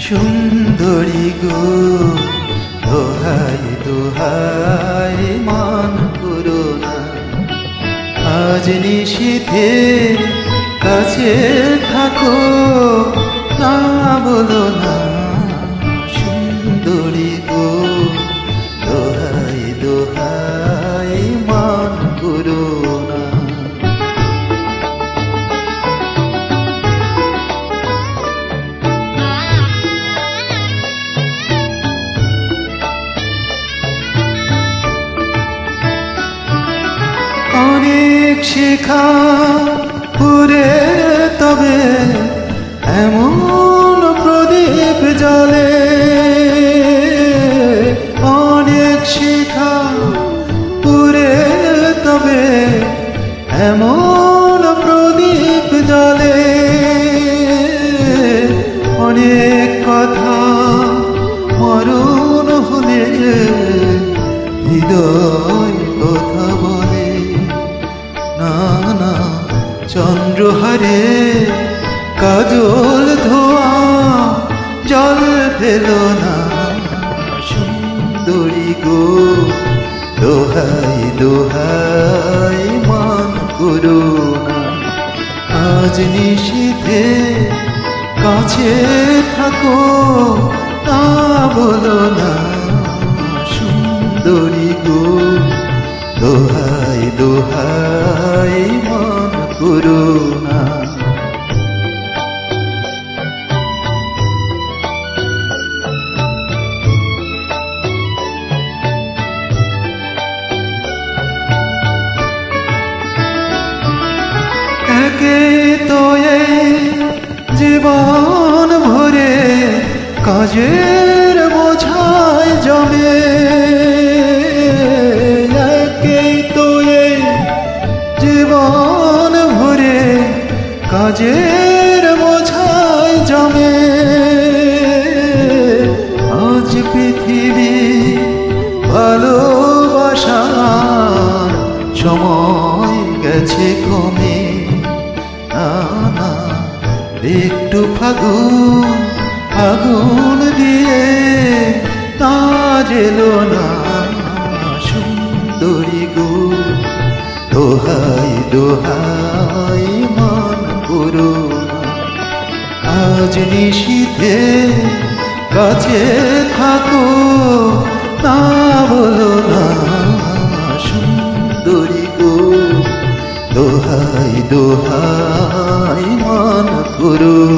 সুন্দরী গো দোহাই দোহাই মান করো না। আজ নিশীথে কাছে থাকো। অনেক শিখা পুরে, তবে এমন প্রদীপ জলে অনেক শিখা পুরে, তবে এমন প্রদীপ জলে অনেক কথা মরণ হলে হৃদয় কথা বলে। না চন্দ্রহারে কাজল ধোয়া, জল ফেল না। সুন্দরী গো, দোহাই দোহাই মান করো আজ নিশীথে কাছে থাকো, তা বলো না। সুন্দরী গো, দোহাই দোহাই করো না একে তো জীবন ভরে কাজের কাজের বোঝায় জমে আজ পৃথিবী ভালোবাসার সময় গেছে কমে। একটু ফাগুন আগুন দিয়ে তা জেলো না, সুন্দরী গো। দোহাই দোহাই মান করো আজ নিশীথে কাছে থাকো তা বলো না সুন্দরী গো। দোহাই দোহাই মান করো